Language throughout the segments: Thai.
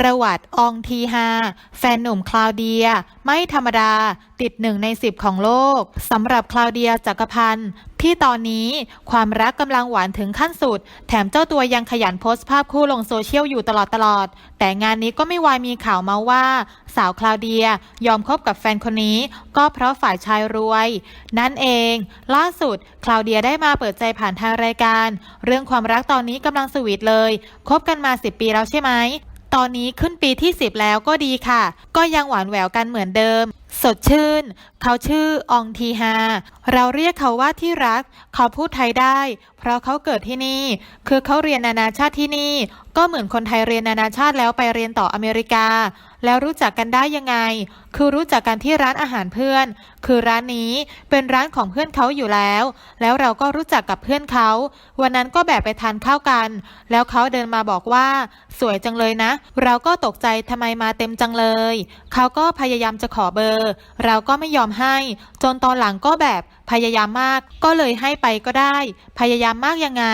ประวัติอองทีฮาแฟนหนุ่มคลาวเดีย ไม่ธรรมดา ติดหนึ่งในสิบของโลกสำหรับคลาวเดียจักรพันธ์ที่ตอนนี้ความรักกำลังหวานถึงขั้นสุด แถมเจ้าตัวยังขยันโพสต์ภาพคู่ลงโซเชียลอยู่ตลอดตลอด แต่งานนี้ก็ไม่วายมีข่าวมาว่า สาวคลาวเดียยอมคบกับแฟนคนนี้ ก็เพราะฝ่ายชายรวย นั่นเอง ล่าสุดคลาวเดียได้มาเปิดใจผ่านทางรายการ เรื่องความรักตอนนี้กำลังสวีทเลยคบกันมา 10 ปีแล้วใช่ไหม ตอนนี้ขึ้นปีที่ 10 แล้วก็ดีค่ะ ก็ยังหวานแหววกันเหมือนเดิม สดชื่น เขาชื่ออองทีฮา เราเรียกเขาว่าที่รัก เขาพูดไทยได้ เพราะเขาเกิดที่นี่ คือเขาเรียนนานาชาติที่นี่ ก็เหมือนคนไทยเรียนนานาชาติแล้วไปเรียนต่ออเมริกา แล้วรู้จักกันได้ยังไง คือรู้จักกันที่ร้านอาหารเพื่อน คือร้านนี้เป็นร้านของเพื่อนเขาอยู่แล้ว แล้วเราก็รู้จักกับเพื่อนเขา วันนั้นก็แบบไปทานข้าวกัน แล้วเขาเดินมาบอกว่า สวยจังเลยนะ เราก็ตกใจทำไมมาเต็มจังเลย เขาก็พยายามจะขอเบอร์ เราก็ไม่ยอมให้ จนตอนหลังก็แบบพยายามมากก็เลยให้ไปก็ได้ พยายามมากยังไง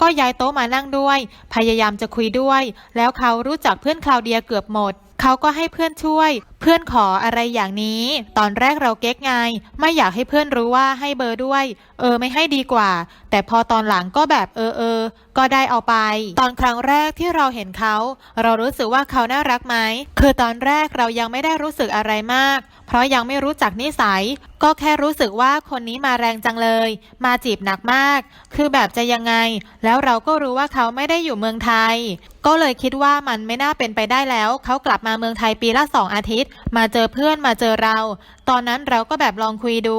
ก็ย้ายโต๊ะมานั่งด้วย พยายามจะคุยด้วย แล้วเขารู้จักเพื่อนคลาวเดียเกือบหมด เขาก็ให้เพื่อนช่วย เพื่อนขออะไรอย่างนี้ ตอนแรกเราเก๊กไง ไม่อยากให้เพื่อนรู้ว่าให้เบอร์ด้วย เออไม่ให้ดีกว่า แต่พอตอนหลังก็แบบเออเออก็ได้เอาไป ตอนครั้งแรกที่เราเห็นเขา เรารู้สึกว่าเขาน่ารักไหมคือตอนแรกเรายังไม่ได้รู้สึกอะไรมาก เพราะยังไม่รู้จักนิสัย ก็แค่รู้สึกว่าคนนี้มาแรงจังเลย มาจีบหนักมาก คือแบบจะยังไง แล้วเราก็รู้ว่าเขาไม่ได้อยู่เมืองไทย ก็เลยคิดว่ามันไม่น่าเป็นไปได้แล้ว เขากลับมาเมืองไทยปีละสองอาทิตย์ มาเจอเพื่อนมาเจอเรา ตอนนั้นเราก็แบบลองคุยดู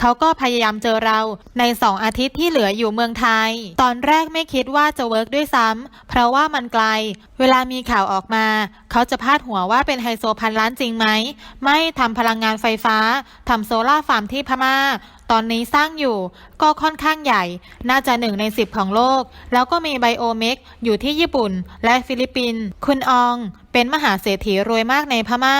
เขาก็พยายามเจอเรา ในสองอาทิตย์ที่เหลืออยู่เมืองไทย ตอนแรกไม่คิดว่าจะเวิร์กด้วยซ้ำเพราะว่ามันไกล เวลามีข่าวออกมา เขาจะพาดหัวว่าเป็นไฮโซพันล้านจริงไหม ไม่ทำพลังงานไฟฟ้าทำโซลาฟาร์มที่พม่า ตอนนี้สร้างอยู่ ก็ค่อนข้างใหญ่ น่าจะหนึ่งในสิบของโลก แล้วก็มีไบโอเมกอยู่ที่ญี่ปุ่น และฟิลิปปินส์คุณออง เป็นมหาเศรษฐีรวยมากในพม่า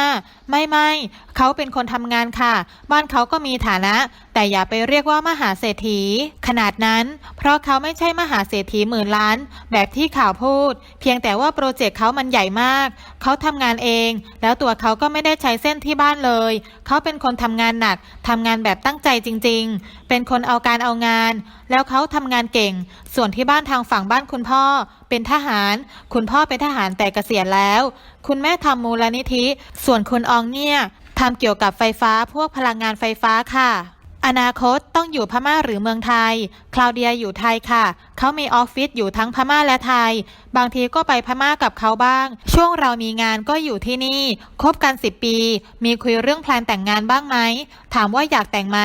ไม่ไม่เขาเป็นคนทำงานค่ะ บ้านเขาก็มีฐานะ แต่อย่าไปเรียกว่ามหาเศรษฐี ขนาดนั้น เพราะเขาไม่ใช่มหาเศรษฐีหมื่นล้าน แบบที่ข่าวพูด เพียงแต่ว่าโปรเจกต์เขามันใหญ่มาก เขาทำงานเอง แล้วตัวเขาก็ไม่ได้ใช้เส้นที่บ้านเลย เขาเป็นคนทำงานหนักทำงานแบบตั้งใจจริงๆเป็นคนเอาการเอางาน แล้วเขาทำงานเก่ง ส่วนที่บ้านทางฝั่งบ้านคุณพ่อ เป็นทหาร คุณพ่อเป็นทหารแต่เกษียณแล้ว คุณแม่ทำมูลนิธิ ส่วนคุณอองเนี่ยทำเกี่ยวกับไฟฟ้าพวกพลังงานไฟฟ้าค่ะ อนาคตต้องอยู่พม่าหรือเมืองไทย คลาวเดียอยู่ไทยค่ะ เขามีออฟฟิศอยู่ทั้งพม่าและไทย บางทีก็ไปพม่ากับเขาบ้าง ช่วงเรามีงานก็อยู่ที่นี่ คบกัน 10 ปี มีคุยเรื่องแพลนแต่งงานบ้างไหม ถามว่าอยากแต่งไหม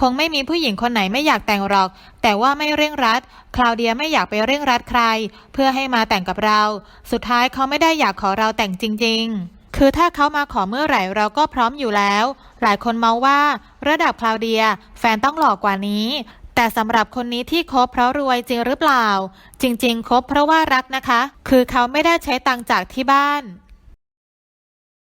คงไม่มีผู้หญิงคนไหนไม่อยากแต่งหรอก แต่ว่าไม่เร่งรัด คลาวเดียไม่อยากไปเร่งรัดใคร เพื่อให้มาแต่งกับเรา สุดท้ายเขาไม่ได้อยากขอเราแต่งจริง ๆ คือถ้าเขามาขอเมื่อไหร่เราก็พร้อมอยู่แล้ว หลายคนเมาว่าระดับคลาวเดีย แฟนต้องหล่อกกว่านี้ แต่สำหรับคนนี้ที่คบเพราะรวยจริงหรือเปล่า จริง ๆ คบเพราะว่ารักนะคะ คือเขาไม่ได้ใช้ตังจากที่บ้าน